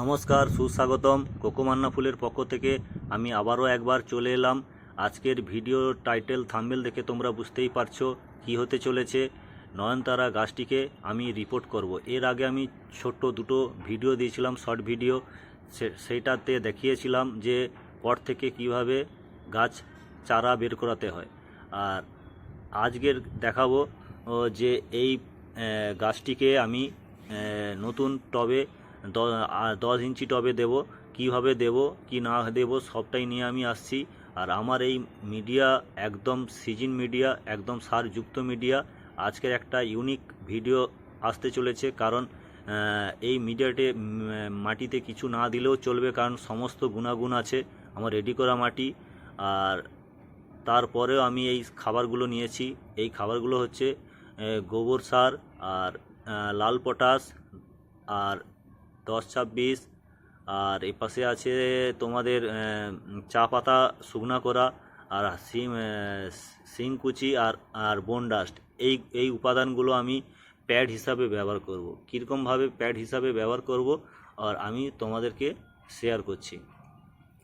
নমস্কার, সুস্বাগতম। কোকোমান্না ফুলের পক্ষ থেকে আমি আবারও একবার চলে এলাম। আজকের ভিডিও টাইটেল থাম্বেল দেখে তোমরা বুঝতেই পারছ কি হতে চলেছে। নয়নতারা গাছটিকে আমি রিপোর্ট করব। এর আগে আমি ছোট্ট দুটো ভিডিও দিয়েছিলাম শর্ট ভিডিও সেইটাতে দেখিয়েছিলাম যে পট থেকে কীভাবে গাছ চারা বের করাতে হয়। আর আজকের দেখাবো যে এই গাছটিকে আমি নতুন টবে দশ ইঞ্চি টবে দেব, কীভাবে দেব, কি না দেব, সবটাই নিয়ে আমি আসছি। আর আমার এই মিডিয়া একদম সিজন মিডিয়া, একদম সারযুক্ত মিডিয়া, আজকের একটা ইউনিক ভিডিও আসতে চলেছে। কারণ এই মিডিয়াতে মাটিতে কিছু না দিলেও চলবে, কারণ সমস্ত গুণাগুণ আছে আমার রেডি করা মাটি। আর তারপরেও আমি এই খাবারগুলো নিয়েছি। এই খাবারগুলো হচ্ছে গোবর সার, আর লাল পটাশ, আর দশ ছাব্বিশ। আর এই পাশে আছে তোমাদের চা পাতা, শুকনা করা, আর সিম শিংকুচি আর আর বোনডাস্ট এই এই উপাদানগুলো আমি প্যাড হিসাবে ব্যবহার করব। কীরকমভাবে প্যাড হিসাবে ব্যবহার করব, আর আমি তোমাদেরকে শেয়ার করছি।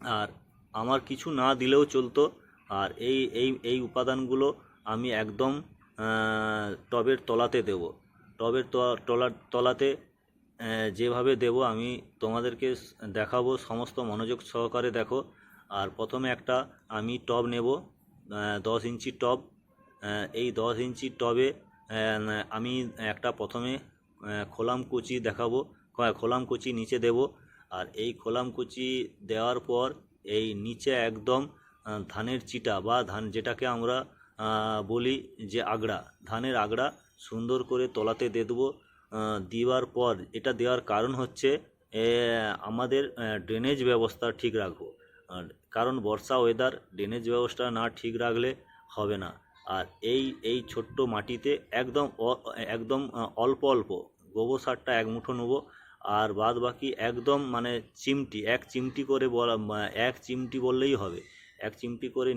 আর আমার কিছু না দিলেও চলতো, আর এই এই এই উপাদানগুলো আমি একদম টবের তলাতে দেব। টবের ত- তলা তলাতে যেভাবে দেব, আমি তোমাদেরকে দেখাবো, সমস্ত মনোযোগ সহকারে দেখো। আর প্রথমে একটা আমি টব নেব দশ ইঞ্চি টব। এই দশ ইঞ্চি টবে আমি একটা প্রথমে খোলাম কুচি দেখাবো খোলাম কুচি নিচে দেব। আর এই খোলাম কুচি দেওয়ার পর, এই নিচে একদম ধানের চিটা বা ধান যেটাকে আমরা বলি যে আগড়া ধানের আগড়া সুন্দর করে তলাতে দিয়ে দেবো। দেওয়ার পর, এটা দেওয়ার কারণ হচ্ছে আমাদের ড্রেনেজ ব্যবস্থা ঠিক রাখব। কারণ বর্ষা ওয়েদার ড্রেনেজ ব্যবস্থা না ঠিক রাখলে হবে না। আর এই এই ছোট্ট মাটিতে একদম একদম অল্প অল্প গোবর সারটা এক মুঠো নেব। আর বাদ বাকি একদম মানে চিমটি, এক চিমটি করে বলা এক চিমটি বললেই হবে। এক চিমটি করে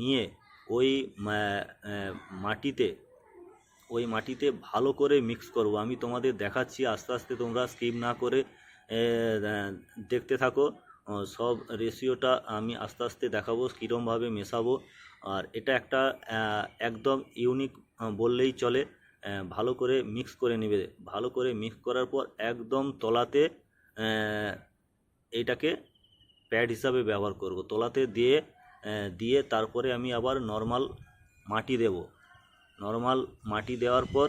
নিয়ে ওই মাটিতে ওই মাটিতে ভালো করে মিক্স করব। আমি তোমাদের দেখাচ্ছি আস্তে আস্তে তোমরা স্কিপ না করে দেখতে থাকো। সব রেশিওটা আমি আস্তে আস্তে দেখাবো কীরমভাবে মেশাবো। আর এটা একটা একদম ইউনিক বললেই চলে। ভালো করে মিক্স করে নেবে। ভালো করে মিক্স করার পর একদম তলাতে আহ, এইটাকে প্যাড হিসাবে ব্যবহার করব। তলাতে দিয়ে দিয়ে তারপরে আমি আবার নর্মাল মাটি দেব। নর্মাল মাটি দেওয়ার পর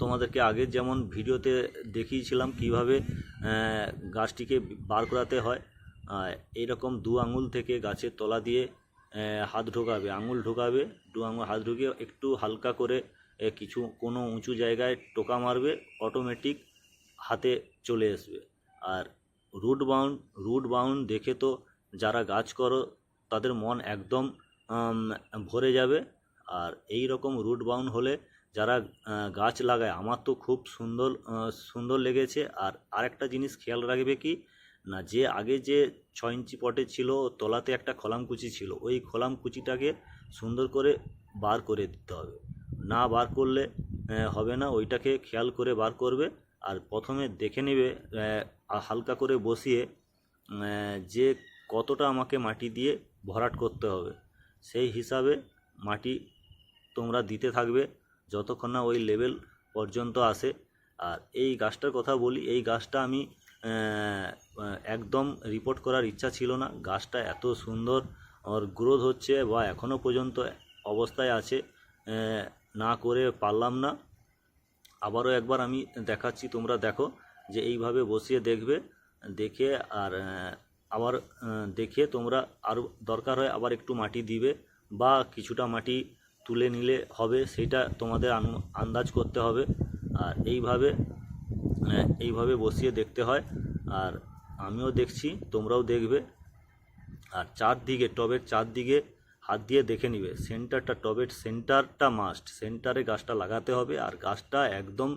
তোমাদেরকে আগে যেমন ভিডিওতে দেখিয়েছিলাম কীভাবে গাছটিকে বার করাতে হয় আহ, এইরকম দু আঙুল থেকে গাছের তলা দিয়ে হাত ঢোকাবে আঙুল ঢোকাবে দু আঙুল হাত ঢুকিয়ে একটু হালকা করে কিছু কোনো উঁচু জায়গায় টোকা মারবে অটোমেটিক হাতে চলে আসবে। আর রুট বাউন্ড রুট বাউন্ড দেখে তো যারা গাছ করো তাদের মন একদম ভরে যাবে। আর এই রকম রুট বাউন্ড হলে যারা গাছ লাগায়, আমার তো খুব সুন্দর সুন্দর লেগেছে। আর আরেকটা জিনিস খেয়াল রাখবে কি? না, যে আগে যে ছ ইঞ্চি পটে ছিল, তলাতে একটা খলাম কুচি ছিল, ওই খলাম কুচিটাকে সুন্দর করে বার করে দিতে হবে। না বার করলে হবে না, ওইটাকে খেয়াল করে বার করবে। আর প্রথমে দেখে নেবে হালকা করে বসিয়ে যে কতটা আমাকে মাটি দিয়ে ভরাট করতে হবে। সেই হিসাবে মাটি তোমরা দিতে থাকবে যতক্ষণ না ওই লেভেল পর্যন্ত আসে। আর এই গাছটার কথা বলি, এই গাছটা আমি একদম রিপোর্ট করার ইচ্ছা ছিল না। গাছটা এত সুন্দর ওর গ্রোথ হচ্ছে বা এখনও পর্যন্ত অবস্থায় আছে না করে পারলাম না। আবারও একবার আমি দেখাচ্ছি, তোমরা দেখো যে এইভাবে বসিয়ে দেখবে, দেখে আর আবার দেখে তোমরা আরও দরকার হয় আবার একটু মাটি দিবে বা কিছুটা মাটি তুলে নিলে হবে, সেটা তোমাদের আন্দাজ করতে হবে। আর এইভাবে এইভাবে বসিয়ে দেখতে হয়। আর আমিও দেখছি, তোমরাও দেখবে। আর চারদিকে, টবের চারদিকে হাত দিয়ে দেখে নিবে। সেন্টারটা, টবের সেন্টারটা মাস্ট সেন্টারে গাছটা লাগাতে হবে, আর গাছটা একদম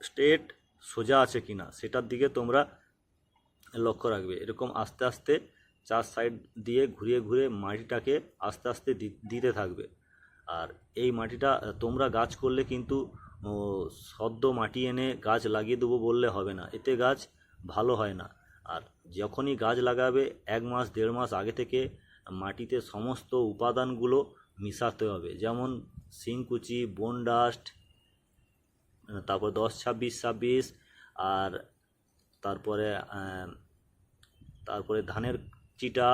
স্ট্রেট সোজা আছে কি না সেটার দিকে তোমরা লক্ষ্য রাখবে। এরকম আস্তে আস্তে চার সাইড দিয়ে ঘুরিয়ে ঘুরে মাটিটাকে আস্তে আস্তে দিতে থাকবে। আর এই মাটিটা তোমরা গাছ করলে কিন্তু সদ্য মাটি এনে গাছ লাগিয়ে দেবো বললে হবে না। এতে গাছ ভালো হয় না। আর যখনই গাছ লাগাবে, এক মাস, দেড় মাস আগে থেকে মাটিতে সমস্ত উপাদানগুলো মিশাতে হবে। যেমন শিংকুচি, বোন ডাস্ট তারপর দশ ছাব্বিশ ছাব্বিশ, আর তারপরে তারপরে ধানের চিটা,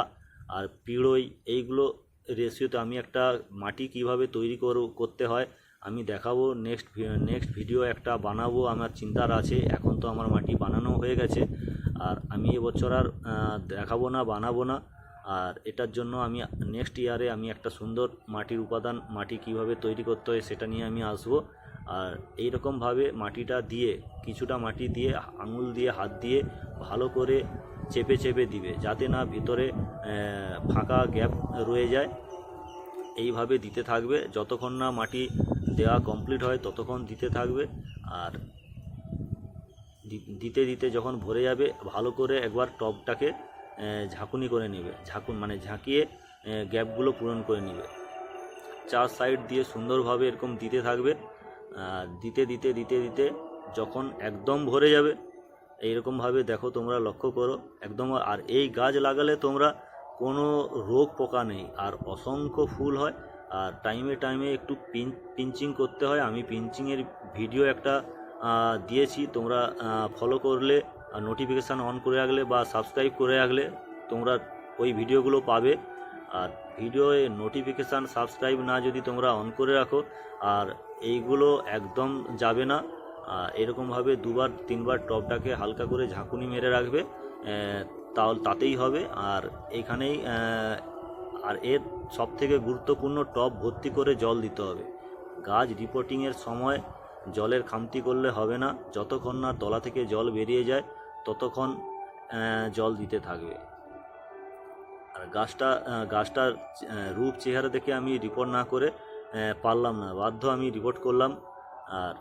আর পিড়ই, এইগুলো রেশিওতে আমি একটা মাটি কীভাবে তৈরি করো, করতে হয়, আমি দেখাবো। নেক্সট নেক্সট ভিডিও একটা বানাবো, আমার চিন্তার আছে। এখন তো আমার মাটি বানানো হয়ে গেছে। আর আমি এবছর আর দেখাবো না, বানাবো না। আর এটার জন্য আমি নেক্সট ইয়ারে আমি একটা সুন্দর মাটির উপাদান, মাটি কীভাবে তৈরি করতে হয় সেটা নিয়ে আমি আসব। আর এই রকমভাবে মাটিটা দিয়ে, কিছুটা মাটি দিয়ে, আঙুল দিয়ে, হাত দিয়ে ভালো করে চেপে চেপে দিবে, যাতে না ভিতরে ফাঁকা গ্যাপ রয়ে যায়। এইভাবে দিতে থাকবে। যতক্ষণ না মাটি দেওয়া কমপ্লিট হয়, ততক্ষণ দিতে থাকবে। আর দিতে দিতে যখন ভরে যাবে, ভালো করে একবার টবটাকে ঝাঁকুনি করে নেবে। ঝাঁকুন মানে ঝাঁকিয়ে গ্যাপগুলো পূরণ করে নেবে। চার সাইড দিয়ে সুন্দরভাবে এরকম দিতে থাকবে। দিতে দিতে দিতে দিতে যখন একদম ভরে যাবে এইরকমভাবে দেখো তোমরা লক্ষ্য করো, একদম আর এই গাছ লাগালে তোমরা কোনো রোগ পোকা নেই। আর অসংখ্য ফুল হয়, আর টাইমে টাইমে একটু পিন পিঞ্চিং করতে হয়। আমি পিঞ্চিংয়ের ভিডিও একটা দিয়েছি, তোমরা ফলো করলে, আর নোটিফিকেশান অন করে রাখলে বা সাবস্ক্রাইব করে রাখলে তোমরা ওই ভিডিওগুলো পাবে। আর ভিডিওয়ে নোটিফিকেশান সাবস্ক্রাইব না যদি তোমরা অন করে রাখো, আর এইগুলো একদম যাবে না। এরকমভাবে দুবার, তিনবার টপটাকে হালকা করে ঝাঁকুনি মেরে রাখবে তাহলে তাতেই হবে। আর এখানেই আর এর সবথেকে গুরুত্বপূর্ণ টপ ভর্তি করে জল দিতে হবে। গাছ রিপোর্টিংয়ের সময় জলের খামতি করলে হবে না। যতক্ষণ না তলা থেকে জল বেরিয়ে যায়, ততক্ষণ জল দিতে থাকবে। আর গাছটা গাছটার রূপ, চেহারা দেখে আমি রিপোর্ট না করে পারলাম না। বাধ্য আমি রিপোর্ট করলাম। আর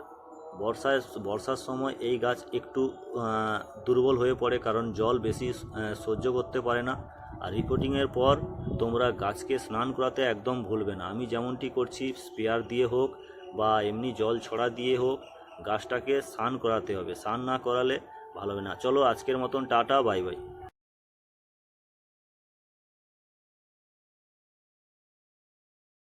বর্ষায়, বর্ষার সময় এই গাছ একটু দুর্বল হয়ে পড়ে কারণ জল বেশি সহ্য করতে পারে না। আর রিপোর্টিংয়ের পর তোমরা গাছকে স্নান করাতে একদম ভুলবে না। আমি যেমনটি করছি স্পেয়ার দিয়ে হোক বা এমনি জল ছড়া দিয়ে হোক, গাছটাকে স্নান করাতে হবে। স্নান না করালে ভালো হবে না। চলো আজকের মতন টাটা, বাই বাই।